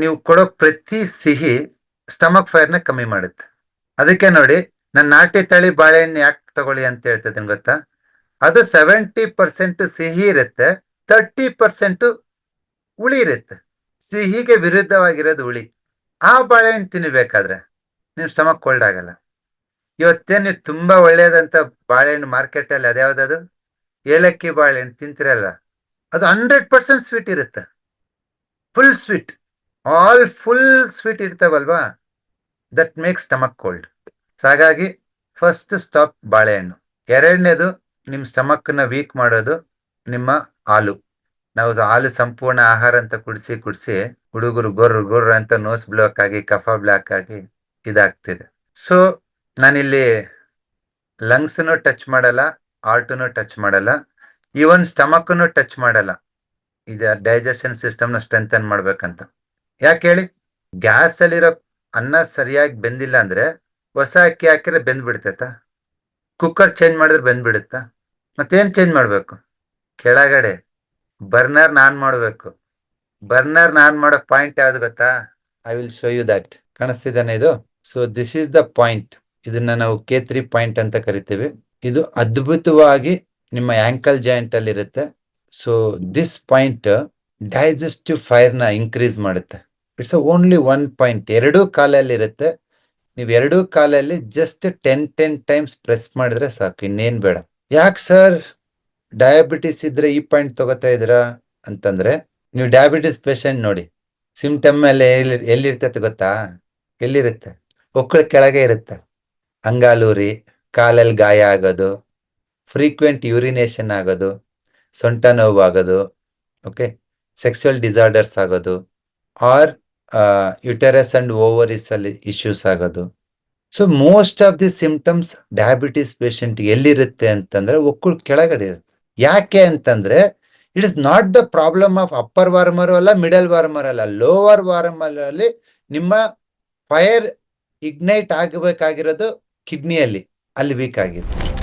ನೀವು ಕೊಡೋ ಪ್ರತಿ ಸಿಹಿ ಸ್ಟಮಕ್ ಫೈರ್ನ ಕಮ್ಮಿ ಮಾಡುತ್ತೆ. ಅದಕ್ಕೆ ನೋಡಿ ನನ್ನ ನಾಟಿ ತಳಿ ಬಾಳೆಹಣ್ಣು ಯಾಕೆ ತಗೊಳ್ಳಿ ಅಂತ ಹೇಳ್ತದೆ ಗೊತ್ತಾ? ಅದು ಸೆವೆಂಟಿ ಪರ್ಸೆಂಟ್ ಸಿಹಿ ಇರುತ್ತೆ ತರ್ಟಿ ಪರ್ಸೆಂಟ್ ಹುಳಿ ಇರುತ್ತೆ. ಸಿಹಿಗೆ ವಿರುದ್ಧವಾಗಿರೋದು ಹುಳಿ. ಆ ಬಾಳೆಹಣ್ಣು ತಿನ್ನಬೇಕಾದ್ರೆ ನೀವು ಸ್ಟಮಕ್ ಕೋಲ್ಡ್ ಆಗಲ್ಲ. ಇವತ್ತೇ ನೀವು ತುಂಬಾ ಒಳ್ಳೆಯದಂತ ಬಾಳೆಹಣ್ಣು ಮಾರ್ಕೆಟಲ್ಲಿ ಅದ್ಯಾವ್ದದು ಏಲಕ್ಕಿ ಬಾಳೆಹಣ್ಣು ತಿಂತಿರಲ್ಲ, ಅದು ಹಂಡ್ರೆಡ್ ಪರ್ಸೆಂಟ್ ಸ್ವೀಟ್ ಇರುತ್ತೆ. Full sweet all full sweet ಇರ್ತಾವಲ್ವಾ? That make stomach cold so ಹಾಗಾಗಿ ಫಸ್ಟ್ ಸ್ಟಾಪ್ ಬಾಳೆಹಣ್ಣು. ಎರಡನೇದು ನಿಮ್ಮ ಸ್ಟಮಕ್ನ ವೀಕ್ ಮಾಡೋದು ನಿಮ್ಮ ಹಾಲು. ನಾವು ಹಾಲು ಸಂಪೂರ್ಣ ಆಹಾರ ಅಂತ ಕುಡಿಸಿ ಕುಡಿಸಿ ಹುಡುಗರು ಗೊರ್ರ ಗೊರ್ರ ಅಂತ ನೋಸ್ ಬ್ಲಾಕ್ ಆಗಿ, ಕಫ ಬ್ಲಾಕ್ ಆಗಿ ಇದಾಗ್ತಿದೆ. ಸೊ ನಾನಿಲ್ಲಿ ಲಂಗ್ಸ್ನು ಟಚ್ ಮಾಡಲ್ಲ ಹಾರ್ಟನ್ನು ಟಚ್ ಮಾಡಲ್ಲ ಈವನ್ ಸ್ಟಮಕ್ನು ಟಚ್ ಮಾಡಲ್ಲ. ಇದು ಡೈಜೆಷನ್ ಸಿಸ್ಟಮ್ನ ಸ್ಟ್ರೆಂಥನ್ ಮಾಡ್ಬೇಕಂತ. ಯಾಕೆ ಹೇಳಿ? ಗ್ಯಾಸ್ ಅಲ್ಲಿರೋ ಅನ್ನ ಸರಿಯಾಗಿ ಬೆಂದಿಲ್ಲ ಅಂದ್ರೆ ಹೊಸ ಅಕ್ಕಿ ಹಾಕಿದ್ರೆ ಬೆಂದ್ ಬಿಡ್ತೈತ ಕುಕ್ಕರ್ ಚೇಂಜ್ ಮಾಡಿದ್ರೆ ಬೆಂದ್ ಬಿಡುತ್ತಾ ಮತ್ತೇನ್ ಚೇಂಜ್ ಮಾಡ್ಬೇಕು? ಕೆಳಗಡೆ ಬರ್ನರ್ ನಾನ್ ಮಾಡ್ಬೇಕು. ಬರ್ನರ್ ನಾನ್ ಮಾಡೋ ಪಾಯಿಂಟ್ ಯಾವ್ದು ಗೊತ್ತಾ? I will show you that ಕಾಣಿಸ್ತಿದ್ದಾನೆ ಇದು? So this is the point ಇದನ್ನ ನಾವು ಕೆ ತ್ರೀ ಪಾಯಿಂಟ್ ಅಂತ ಕರಿತೀವಿ. ಇದು ಅದ್ಭುತವಾಗಿ ನಿಮ್ಮ ಆಂಕಲ್ ಜಾಯಿಂಟ್ ಅಲ್ಲಿ ಇರುತ್ತೆ ಸೊ ದಿಸ್ ಪಾಯಿಂಟ್ ಡೈಜೆಸ್ಟಿವ್ ಫೈರ್ನ ಇನ್ಕ್ರೀಸ್ ಮಾಡುತ್ತೆ. ಇಟ್ಸ್ ಓನ್ಲಿ ಒನ್ ಪಾಯಿಂಟ್ ಎರಡೂ ಕಾಲಲ್ಲಿ ಇರುತ್ತೆ. ನೀವು ಎರಡೂ ಕಾಲಲ್ಲಿ just ten ten times press ಮಾಡಿದ್ರೆ ಸಾಕು. ಇನ್ನೇನ್ ಬೇಡ. ಯಾಕೆ ಸರ್ ಡಯಾಬಿಟಿಸ್ ಇದ್ರೆ ಈ ಪಾಯಿಂಟ್ ತಗೋತಾ ಇದ್ದೀರಾ ಅಂತಂದ್ರೆ, ನೀವು ಡಯಾಬಿಟಿಸ್ ಪೇಷಂಟ್ ನೋಡಿ ಸಿಮ್ಟಮ್ ಮೇಲೆ ಎಲ್ಲಿ, ಎಲ್ಲಿರ್ತೈತೆ ಗೊತ್ತಾ? ಎಲ್ಲಿರುತ್ತೆ? ಒಕ್ಕಳ ಕೆಳಗೆ ಇರುತ್ತೆ. ಅಂಗಾಲೂರಿ, ಕಾಲಲ್ಲಿ ಗಾಯ ಆಗೋದು ಫ್ರೀಕ್ವೆಂಟ್ ಯೂರಿನೇಷನ್ ಆಗೋದು, ಸೊಂಟ ನೋವು ಆಗೋದು ಓಕೆ ಸೆಕ್ಸುವಲ್ ಡಿಸಾರ್ಡರ್ಸ್ ಆಗೋದು ಆರ್ ಯುಟೆರಸ್ ಅಂಡ್ ಓವರಿಸ್ ಅಲ್ಲಿ ಇಶ್ಯೂಸ್ ಆಗೋದು. So most of the symptoms diabetes patient ಎಲ್ಲಿರುತ್ತೆ ಅಂತಂದ್ರೆ ಒಕ್ಕಳು ಕೆಳಗಡೆ ಇರುತ್ತೆ. ಯಾಕೆ ಅಂತಂದ್ರೆ it is not the problem of upper warmer ಅಲ್ಲ ಮಿಡಲ್ ವಾರ್ಮರ್ ಅಲ್ಲ ಲೋವರ್ ವಾರ್ಮರ್ ಅಲ್ಲಿ ನಿಮ್ಮ ಫೈರ್ ಇಗ್ನೈಟ್ ಆಗಬೇಕಾಗಿರೋದು ಕಿಡ್ನಿಯಲ್ಲಿ ಅಲ್ಲಿ ವೀಕ್ ಆಗಿದೆ